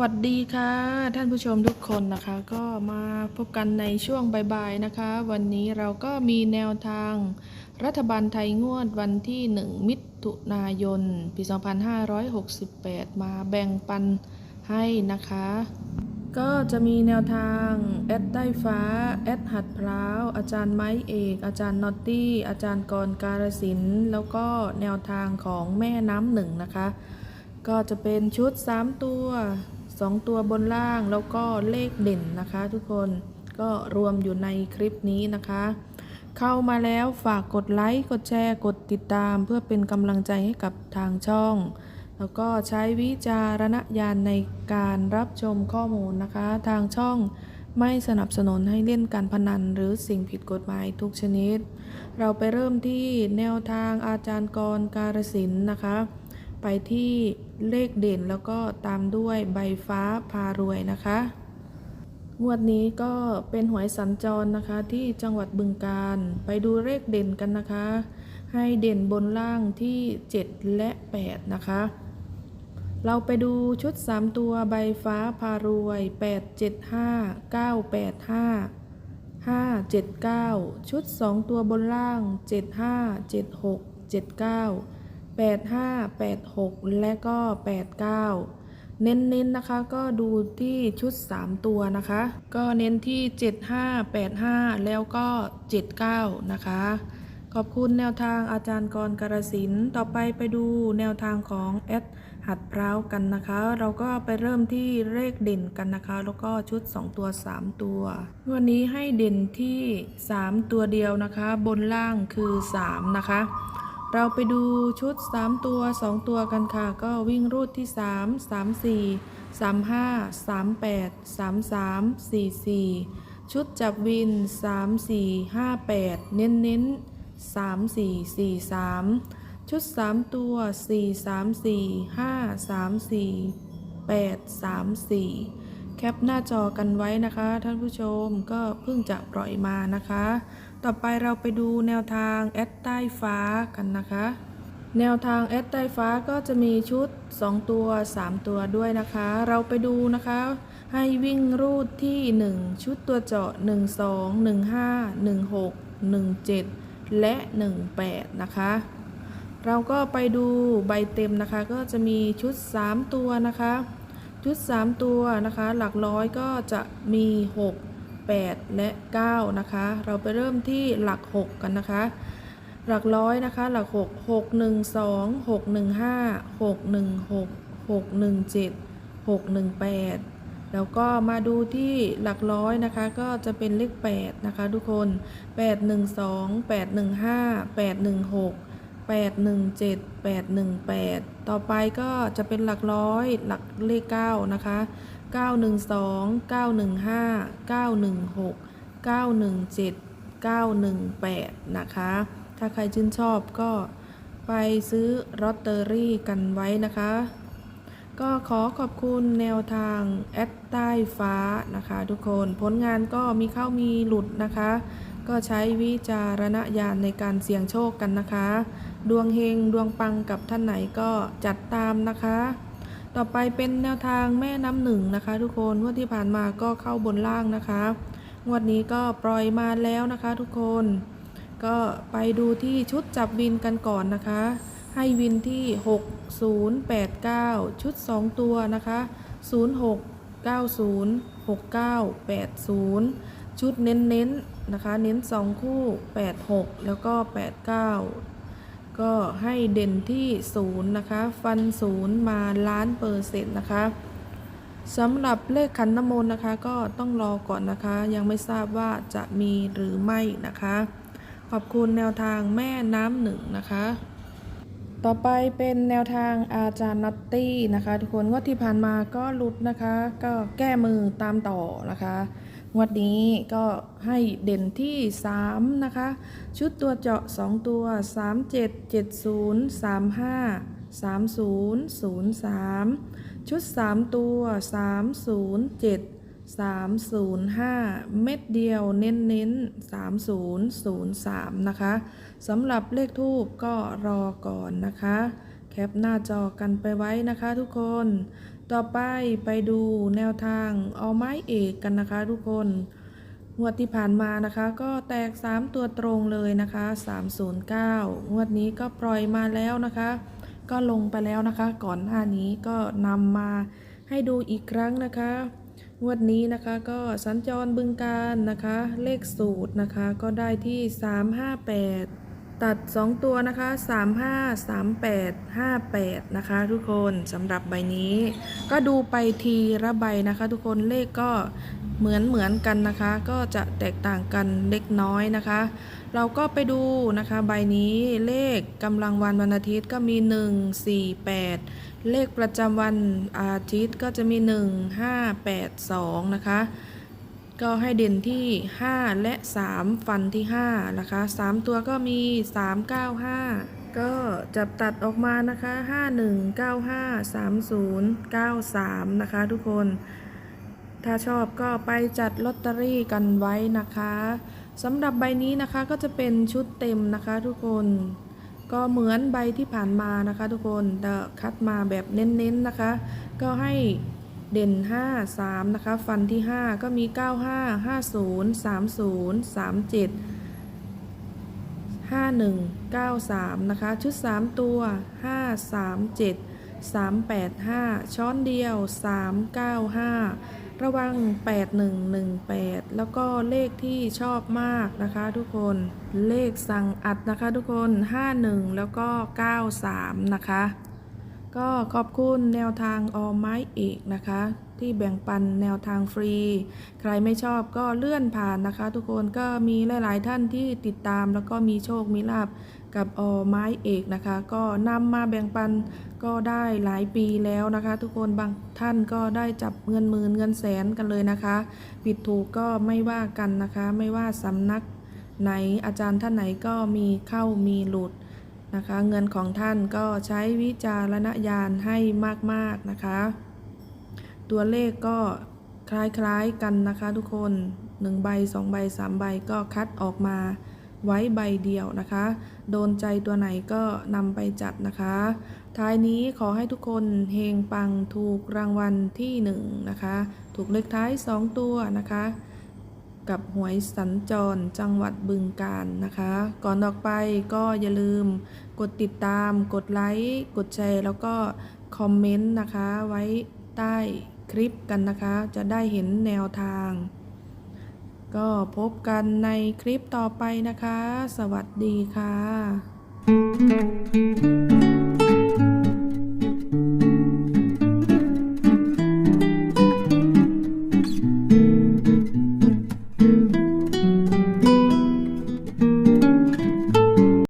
วัสดีค่ะ ท่านผู้ชมทุกคนนะคะ ก็มาพบกันในช่วงบ่ายๆนะคะ วันนี้เราก็มีแนวทาง รัฐบาลไทยงวดวันที่ 1 มิถุนายน ปี 2568 มาแบ่งปันให้นะคะ ก็จะมีแนวทางแอดใต้ฟ้าแอดหัดพร้าวอาจารย์ไม้เอก อาจารย์นอตตี้ อาจารย์กรการสินแล้วก็แนวทางของแม่น้ำหนึ่งนะคะก็จะเป็นชุด 3 ตัว 2 ตัวบนล่างแล้วก็เลขเด่นนะคะ ทุกคนก็รวมอยู่ในคลิปนี้นะคะ เข้ามาแล้วฝากกดไลค์กดแชร์กดติดตาม เพื่อเป็นกำลังใจให้กับทางช่อง แล้วก็ใช้วิจารณญาณในการรับชมข้อมูลนะคะ ทางช่องไม่สนับสนุนให้เล่นการพนันหรือสิ่งผิดกฎหมายทุกชนิด เราไปเริ่มที่แนวทางอาจารย์กรการสินนะคะ ไปที่เลขเด่นแล้วก็ตามด้วยใบฟ้าพารวยนะคะ งวดนี้ก็เป็นหวยสัญจรนะคะที่จังหวัดบึงการ ไปดูเลขเด่นกันนะคะ ให้เด่นบนล่างที่ 7 และ 8 นะคะ เราไปดูชุด 3 ตัวใบฟ้าพารวย 875 985 579 ชุด 2 ตัวบนล่าง 75 76 79 85 86 และก็ 89 เน้นๆนะคะก็ดูที่ชุด 3 ตัวนะคะ ก็เน้นที่ 75 85 แล้วก็ 79 นะคะ ขอบคุณแนวทางอาจารย์กรการสินต่อไปไปดูแนวทางของแอดหัดพร้าวกันนะคะ เราก็ไปเริ่มที่เลขเด่นกันนะคะ แล้วก็ชุด 2 ตัว 3 ตัว วันนี้ให้เด่นที่ 3 ตัวเดียวนะคะ บนล่างคือ 3 นะคะ เราไปดูชุด 3 ตัว 2 ตัวกันค่ะ ก็วิ่งรูดที่ 3 3 4 3 5 3 8 3 3 4 4 ชุดจับวิน 3 4 5 8 เน้นเน้น3 4 4 3 ชุด 3 ตัว 4 3 4 5 3 4 8 3 4 ปหน้าจอกันไว้นะคะ ท่านผู้ชมก็เพิ่งจะปล่อยมานะคะ ต่อไปเราไปดูแนวทางแอดใต้ฟ้ากันนะคะ แนวทางแอดใต้ฟ้าก็จะมีชุด 2 ตัว 3 ตัวด้วยนะคะ เราไปดูนะคะ ให้วิ่งรูดที่ 1 ชุดตัวเจาะ 1 2 1 5 1 6 1 7 และ 18 นะคะเราก็ไปดูใบเต็มนะคะ ก็จะมีชุด 3 ตัวนะคะ ชุด 3 ตัวนะคะ หลักร้อยก็จะมี 6 8 และ 9 นะคะ เราไปเริ่มที่หลัก 6 กันนะคะ หลักร้อยนะคะ หลัก 6 6 1 2 6 1 5 6 1 6 6 1 7 6 1 8 แล้วก็มาดูที่หลักร้อยนะคะ ก็จะเป็นเลข 8 นะคะทุกคน 8 1 2 8 1 5 8 1 6 8 1 7 8 1 8 ต่อไปก็จะเป็นหลักร้อยหลักเลข 9 นะคะ 9 1 2 9 1 5 9 1 6 9 1 7 9 1 8 นะคะ ถ้าใครชื่นชอบก็ไปซื้อลอตเตอรี่กันไว้นะคะ ก็ขอขอบคุณแนวทางแอดใต้ฟ้านะคะ ทุกคนผลงานก็มีเข้ามีหลุดนะคะ ก็ใช้วิจารณญาณในการเสี่ยงโชคกันนะคะ ดวงเฮงดวงปังกับท่านไหนก็จัดตามนะคะ ต่อไปเป็นแนวทางแม่น้ำหนึ่งนะคะ ทุกคนงวดที่ผ่านมาก็เข้าบนล่างนะคะ งวดนี้ก็ปล่อยมาแล้วนะคะ ทุกคน ก็ไปดูที่ชุดจับวินกันก่อนนะคะ ให้วินที่ 6089 ชุด 2 ตัวนะคะ 06 90 69 80 ชุดเน้นๆนะคะ เน้น 2 คู่ 86 แล้วก็ 89 ก็ให้เด่นที่ 0 นะคะ ฟัน 0 มาล้านเปอร์เซ็นต์นะคะสำหรับเลขขันน้ำมนต์นะคะ ก็ต้องรอก่อนนะคะ ยังไม่ทราบว่าจะมีหรือไม่นะคะ ขอบคุณแนวทางแม่น้ำหนึ่งนะคะ ต่อไปเป็นแนวทางอาจารย์นัตตี้นะคะ ทุกคนงวดที่ผ่านมาก็หลุดนะคะ ก็แก้มือตามต่อนะคะ วดนี้ก็ให้เด่นที่ 3 นะคะ ชุดตัวเจาะ 2 ตัว 3 7 7 0 3 5 3 0 0 3 ชุด 3 ตัว 3 0 7 305 เม็ดเดียวเน้นเน้น3003 นะคะสำหรับเลขทูบก็รอก่อนนะคะ แคปหน้าจอกันไปไว้นะคะทุกคน ต่อไปไปดูแนวทางเอาไม้เอกกันนะคะทุกคนงวดที่ผ่านมานะคะก็แตก 3 ตัวตรงเลยนะคะ 309 งวดนี้ก็ปล่อยมาแล้วนะคะ ก็ลงไปแล้วนะคะ ก่อนหน้านี้ก็นำมาให้ดูอีกครั้งนะคะ งวดนี้นะคะก็สัญจรบึงการนะคะ เลขสูตรนะคะก็ได้ที่ 358 ตัด 2 ตัวนะคะ 35 38 58 นะคะ ทุกคนสำหรับใบนี้ ก็ดูไปทีละใบนะคะ ทุกคนเลขก็เหมือนเหมือนกันนะคะ ก็จะแตกต่างกันเล็กน้อยนะคะ เราก็ไปดูนะคะใบนี้เลขกำลังวันวันอาทิตย์ก็มี 1 4 8 เลขประจำวันอาทิตย์ก็จะมี 1 5 8 2 นะคะ ก็ให้เด่นที่ 5 และ 3 ฟันที่ 5 นะคะ 3 ตัวก็มี 3 9 5 ก็จับตัดออกมานะคะ 5 1 9 5 3 0 9 3 นะคะทุกคน ถ้าชอบก็ไปจัดลอตเตอรี่กันไว้นะคะสำหรับใบนี้นะคะก็จะเป็นชุดเต็มนะคะทุกคน ก็เหมือนใบที่ผ่านมานะคะทุกคนแต่คัดมาแบบเน้นๆนะคะ ก็ให้ เด่น 5 3 นะคะ ฟันที่ 5 ก็มี 95 50 30 37 5193 นะคะ ชุด 3 ตัว 537 385 ช้อนเดียว 395 ระวัง 8118 แล้วก็เลขที่ชอบมากนะคะทุกคนเลขสั่งอัดนะคะทุกคน 51 แล้วก็ 93 นะคะ ก็ขอบคุณแนวทางออไม้เอกนะคะ ที่แบ่งปันแนวทางฟรี ใครไม่ชอบก็เลื่อนผ่านนะคะ ทุกคนก็มีหลาย ๆ ท่านที่ติดตามแล้วก็มีโชคมีลาบกับออไม้เอกนะคะ ก็นำมาแบ่งปันก็ได้หลายปีแล้วนะคะ ทุกคนบางท่านก็ได้จับเงินหมื่นเงินแสนกันเลยนะคะ ผิดถูกก็ไม่ว่ากันนะคะ ไม่ว่าสำนักไหนอาจารย์ท่านไหนก็มีเข้ามีหลุด นะคะ เงินของท่านก็ใช้วิจารณญาณให้มากๆนะคะ ตัวเลขก็คล้ายๆกันนะคะทุกคน1ใบ2ใบ3ใบก็คัดออกมาไว้ใบเดียวนะคะ โดนใจตัวไหนก็นำไปจัดนะคะ ท้ายนี้ขอให้ทุกคนเฮงปังถูกรางวัลที่1นะคะ ถูกเลขท้าย 2 ตัวนะคะ กับหวยสัญจรจังหวัดบึงกาฬนะคะ ก่อนออกไปก็อย่าลืม กดติดตาม กดไลค์ กดแชร์ แล้วก็คอมเมนต์นะคะ ไว้ใต้คลิปกันนะคะ จะได้เห็นแนวทาง ก็พบกันในคลิปต่อไปนะคะ สวัสดีค่ะ